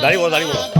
날이 걸어 날이 걸어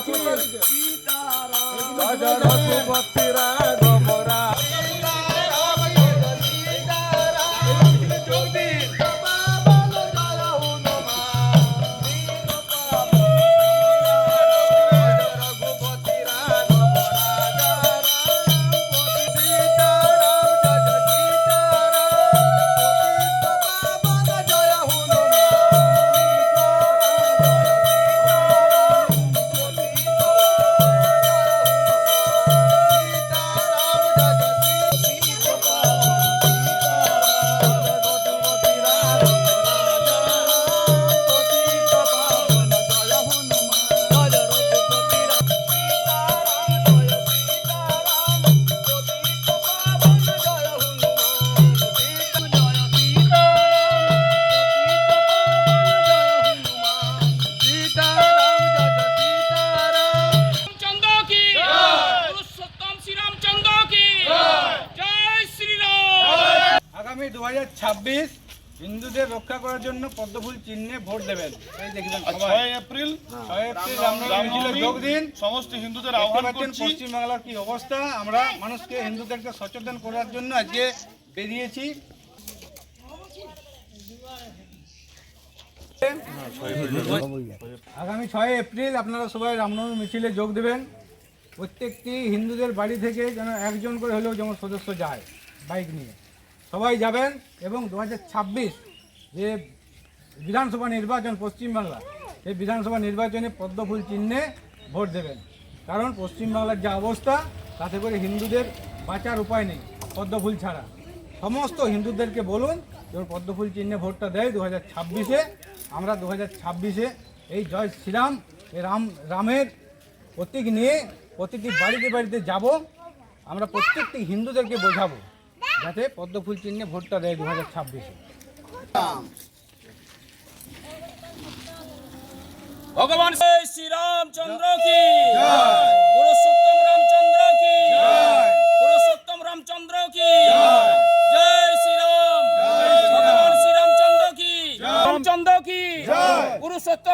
বলো দাঁড়িয়ে বলো चंदो দু হিন্দুদের রক্ষা করার জন্য পদ্মফুল চিহ্নে ভোট দেবেন। ছয় এপ্রিল ছয় এপ্রিল রামনবমী মিছিলে যোগ দিন সমস্ত হিন্দুদের আহ্বান করছি। পশ্চিমবাংলার কি অবস্থা? আমরা মানুষকে হিন্দুদেরকে সচেতন করার জন্য আজকে বেরিয়েছি। আগামী ছয় এপ্রিল আপনারা সবাই রামনবমী মিছিলে যোগ দেবেন। প্রত্যেকটি হিন্দুদের বাড়ি থেকে যেন একজন করে হলেও যেমন সদস্য যায় বাইক নিয়ে। সবাই যাবেন এবং দু হাজার ছাব্বিশ যে বিধানসভা নির্বাচন পশ্চিমবাংলা, সেই বিধানসভা নির্বাচনে পদ্মফুল চিহ্নে ভোট দেবেন। কারণ পশ্চিমবাংলার যা অবস্থা, তাতে করে হিন্দুদের বাঁচার উপায় নেই পদ্মফুল ছাড়া। সমস্ত হিন্দুদেরকে বলুন যেমন পদ্মফুল চিহ্নে ভোটটা দেয় দু হাজার ছাব্বিশে। আমরা দু হাজার ছাব্বিশে এই জয় শ্রীরাম এই রাম, রামের প্রতীক নিয়ে প্রতিটি বাড়িতে বাড়িতে যাব। আমরা প্রত্যেকটি হিন্দুদেরকে বোঝাবো। যাতে পদ্মফুল চিহ্নে ভোটটা দেয় দু হাজার ছাব্বিশে। ভগবান শ্রীরামচন্দ্র কি?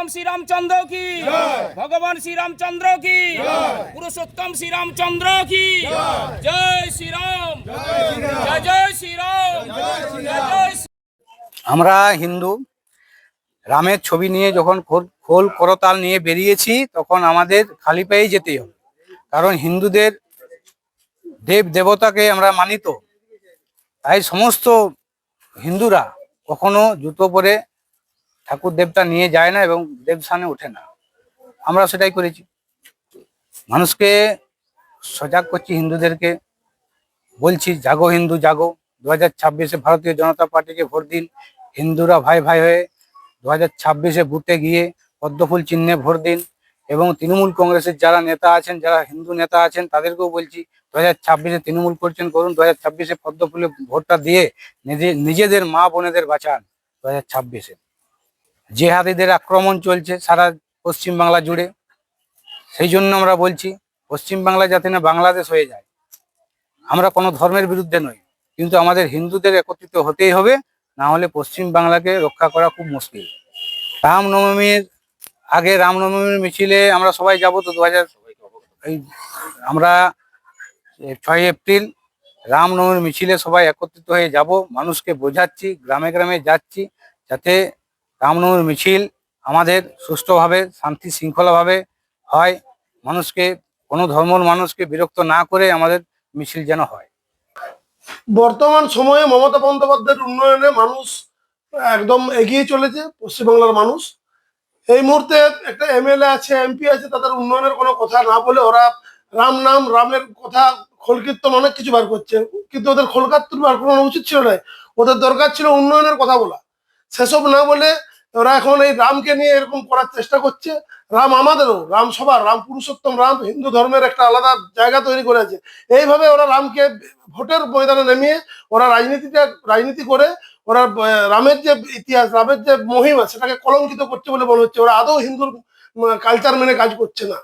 শ্রীরামচন্দ্র কি? ভগবান শ্রীরামচন্দ্র কি? পুরুষোত্তম শ্রীরামচন্দ্র কি? জয়। শ্রীরাম। জয় জয় শ্রীরাম। আমরা হিন্দু রামের ছবি নিয়ে যখন খোল করতাল নিয়ে বেরিয়েছি তখন আমাদের খালি পায়ে যেতে হবে কারণ হিন্দুদের দেব দেবতাকে আমরা মানিত তাই সমস্ত হিন্দুরা কখনো জুতো পরে ঠাকুর দেবতা নিয়ে যায় না এবং দেবস্থানে ওঠে না। আমরা সেটাই করেছি। মানুষকে সজাগ করছি হিন্দুদেরকে। বলছি, জাগো হিন্দু, জাগো। দু হাজার ছাব্বিশে ভারতীয় জনতা পার্টিকে ভোট দিন। হিন্দুরা ভাই ভাই হয়ে দু হাজার ছাব্বিশে বুথে গিয়ে পদ্মফুল চিহ্নে ভোট দিন এবং তৃণমূল কংগ্রেসের যারা নেতা আছেন, যারা হিন্দু নেতা আছেন, তাদেরকেও বলছি দু হাজার ছাব্বিশে তৃণমূল করছেন, করুন। দু হাজার ছাব্বিশে পদ্মফুলে ভোটটা দিয়ে নিজে- নিজেদের মা বোনেদের বাঁচান দু হাজার ছাব্বিশে। জেহাদিদের আক্রমণ চলছে সারা পশ্চিমবাংলা জুড়ে। সেই জন্য আমরা বলছি, পশ্চিমবাংলা যাতে না বাংলাদেশ হয়ে যায়। আমরা কোনো ধর্মের বিরুদ্ধে নই, কিন্তু আমাদের হিন্দুদের একত্রিত হতেই হবে, না হলে পশ্চিম বাংলাকে রক্ষা করা খুব মুশকিল। রামনবমীর আগে রামনবমীর মিছিলে আমরা সবাই যাব তো দু আমরা ছয় এপ্রিল রামনবমীর মিছিলে সবাই একত্রিত হয়ে যাব। মানুষকে বোঝাচ্ছি, গ্রামে গ্রামে যাচ্ছি, যাতে রামনবমীর মিছিল আমাদের সুষ্ঠুভাবে, শান্তি শৃঙ্খলাভাবে হয়। মানুষকে, কোনো ধর্মর মানুষকে বিরক্ত না করে আমাদের মিছিল যেন হয়। বর্তমান সময়ে মমতা বন্দ্যোপাধ্যায়ের উন্নয়নে মানুষ একদম এগিয়ে চলেছে, পশ্চিমবাংলার মানুষ। এই মুহূর্তে একটা এমএলএ আছে, এমপি আছে, তাদের উন্নয়নের কোনো কথা না বলে ওরা রাম নাম, রামের কথা খোলকীর্তন অনেক কিছু বার করছে। কিন্তু ওদের খোলকাত্তর বার করানো উচিত ছিল না। ওদের দরকার ছিল উন্নয়নের কথা বলা। সেসব না বলে ওরা এখন এই রামকে নিয়ে এরকম করার চেষ্টা করছে। রাম আমাদেরও, রাম সবার, রাম পুরুষোত্তম, রাম হিন্দু ধর্মের একটা আলাদা জায়গা তৈরি করেছে। এইভাবে ওরা রামকে ভোটের ময়দানে নেমিয়ে ওরা রাজনীতিটা, রাজনীতি করে ওরা রামের যে ইতিহাস, রামের যে মহিমা, সেটাকে কলঙ্কিত করছে বলে মনে হচ্ছে। ওরা আদৌ হিন্দুর কালচার মেনে কাজ করছে না।